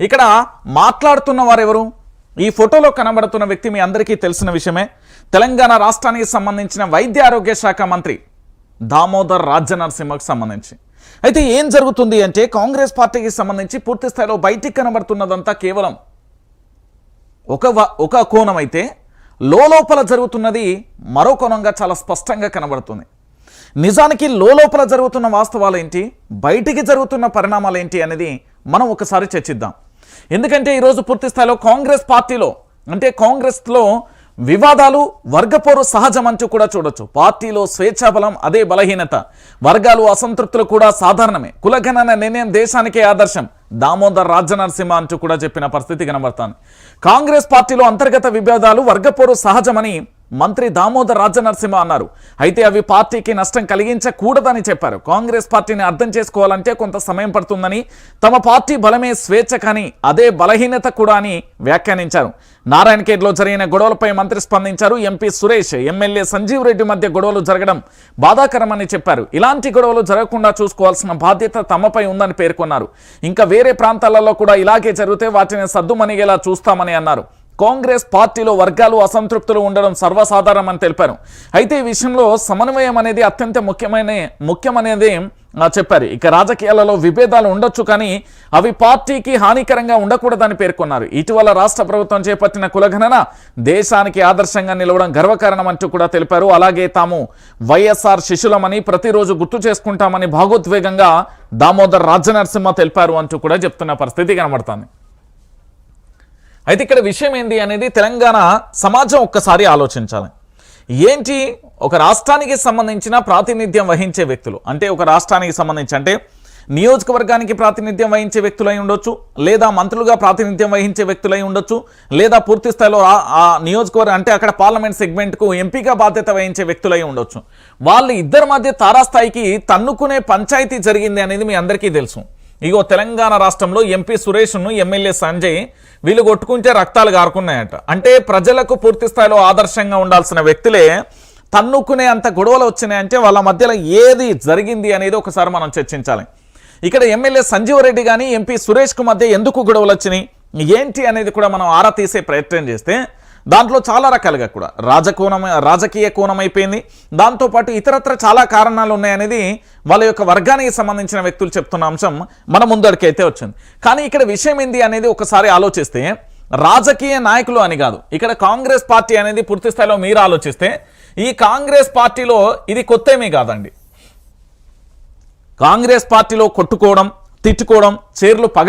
ఇక్కడ మాట్లాడుతున్న వారెవరు? ఈ ఫోటోలో కనబడుతున్న వ్యక్తి మీ అందరికీ తెలిసిన విషయమే. తెలంగాణ రాష్ట్రానికి సంబంధించిన వైద్య ఆరోగ్య శాఖ మంత్రి దామోదర్ రాజనరసింహకు సంబంధించి. అయితే ఏం జరుగుతుంది అంటే కాంగ్రెస్ పార్టీకి సంబంధించి పూర్తి స్థాయిలో బయటికి కనబడుతున్నదంతా కేవలం ఒక వ- ఒక కోణం అయితే లోపల జరుగుతున్నది మరో కోణంగా చాలా స్పష్టంగా కనబడుతుంది. నిజానికి లోపల జరుగుతున్న వాస్తవాలు ఏంటి బయటికి జరుగుతున్న పరిణామాలు ఏంటి అనేది మనం ఒకసారి చర్చిద్దాం. ఎందుకంటే ఈరోజు పూర్తి స్థాయిలో కాంగ్రెస్ పార్టీలో అంటే కాంగ్రెస్లో వివాదాలు వర్గపోరు సహజం అంటూ కూడా చూడొచ్చు. పార్టీలో స్వేచ్ఛాబలం అదే బలహీనత. వర్గాలు అసంతృప్తులు కూడా సాధారణమే. కులగణన నిర్ణయం దేశానికే ఆదర్శం. దామోదర్ రాజనరసింహ అంటూ కూడా చెప్పిన పరిస్థితి కనబడతాను కాంగ్రెస్ పార్టీలో అంతర్గత విభేదాలు వర్గపోరు సహజమని మంత్రి దామోదర్ రాజనరసింహ అన్నారు. అయితే అవి పార్టీకి నష్టం కలిగించకూడదని చెప్పారు. కాంగ్రెస్ పార్టీని అర్థం చేసుకోవాలంటే కొంత సమయం పడుతుందని తమ పార్టీ బలమే స్వేచ్ఛ కానీ అదే బలహీనత కూడా అని వ్యాఖ్యానించారు. నారాయణఖేడ్లో జరిగిన గొడవలపై మంత్రి స్పందించారు. ఎంపీ సురేష్ ఎమ్మెల్యే సంజీవ్ రెడ్డి మధ్య గొడవలు జరగడం బాధాకరమని చెప్పారు. ఇలాంటి గొడవలు జరగకుండా చూసుకోవాల్సిన బాధ్యత తమపై ఉందని పేర్కొన్నారు. ఇంకా వేరే ప్రాంతాలలో కూడా ఇలాగే జరిగితే వాటిని సద్దుమణిగేలా చూస్తామని అన్నారు. కాంగ్రెస్ పార్టీలో వర్గాలు అసంతృప్తులు ఉండడం సర్వసాధారణమని తెలిపారు. అయితే ఈ విషయంలో సమన్వయం అనేది అత్యంత ముఖ్యమైన ముఖ్యమనేది చెప్పారు. ఇక రాజకీయాలలో విభేదాలు ఉండొచ్చు కానీ అవి పార్టీకి హానికరంగా ఉండకూడదని పేర్కొన్నారు. ఇటీవల రాష్ట్ర ప్రభుత్వం చేపట్టిన కులగణన దేశానికి ఆదర్శంగా నిలవడం గర్వకారణం అంటూ కూడా తెలిపారు. అలాగే తాము వైఎస్ఆర్ శిష్యులమని ప్రతిరోజు గుర్తు చేసుకుంటామని భాగోద్వేగంగా దామోదర్ రాజనరసింహ తెలిపారు అంటూ కూడా చెప్తున్న పరిస్థితి కనబడుతుంది. అయితే ఇక్కడ విషయం ఏంటి అనేది తెలంగాణ సమాజం ఒక్కసారి ఆలోచించాలి. ఏంటి? ఒక రాష్ట్రానికి సంబంధించిన ప్రాతినిధ్యం వహించే వ్యక్తులు. అంటే ఒక రాష్ట్రానికి సంబంధించి అంటే నియోజకవర్గానికి ప్రాతినిధ్యం వహించే వ్యక్తులై ఉండొచ్చు లేదా మంత్రులుగా ప్రాతినిధ్యం వహించే వ్యక్తులై ఉండొచ్చు లేదా పూర్తి స్థాయిలో ఆ- నియోజకవర్గం అంటే అక్కడ పార్లమెంట్ సెగ్మెంట్కు ఎంపీగా బాధ్యత వహించే వ్యక్తులై ఉండొచ్చు. వాళ్ళు ఇద్దరి మధ్య తారాస్థాయికి తన్నుకునే పంచాయతీ జరిగింది అనేది మీ అందరికీ తెలుసు. ఇగో తెలంగాణ రాష్ట్రంలో ఎంపీ సురేష్ను ఎమ్మెల్యే సంజయ్ వీళ్ళు కొట్టుకుంటే రక్తాలు గారుకున్నాయట. అంటే ప్రజలకు పూర్తి స్థాయిలో ఆదర్శంగా ఉండాల్సిన వ్యక్తులే తన్నుకునే అంత గొడవలు వచ్చినాయంటే వాళ్ళ మధ్యలో ఏది జరిగింది అనేది ఒకసారి మనం చర్చించాలి. ఇక్కడ ఎమ్మెల్యే సంజీవరెడ్డి కానీ ఎంపీ సురేష్కు మధ్య ఎందుకు గొడవలు వచ్చినాయి? ఏంటి అనేది కూడా మనం ఆరా తీసే ప్రయత్నం చేస్తే దాంట్లో చాలా రకాలుగా కూడా. రాజకోణం రాజకీయ కోణం అయిపోయింది. దాంతోపాటు ఇతరత్ర చాలా కారణాలు ఉన్నాయనేది వాళ్ళ యొక్క వర్గానికి సంబంధించిన వ్యక్తులు చెప్తున్న అంశం మన ముందడికైతే వచ్చింది. కానీ ఇక్కడ విషయం ఏంది అనేది ఒకసారి ఆలోచిస్తే రాజకీయ నాయకులు అని కాదు ఇక్కడ కాంగ్రెస్ పార్టీ అనేది పూర్తి స్థాయిలో మీరు ఆలోచిస్తే ఈ కాంగ్రెస్ పార్టీలో ఇది కొత్త ఏమీ కాదండి. కాంగ్రెస్ పార్టీలో కొట్టుకోవడం తిట్టుకోవడం చీరలు పగల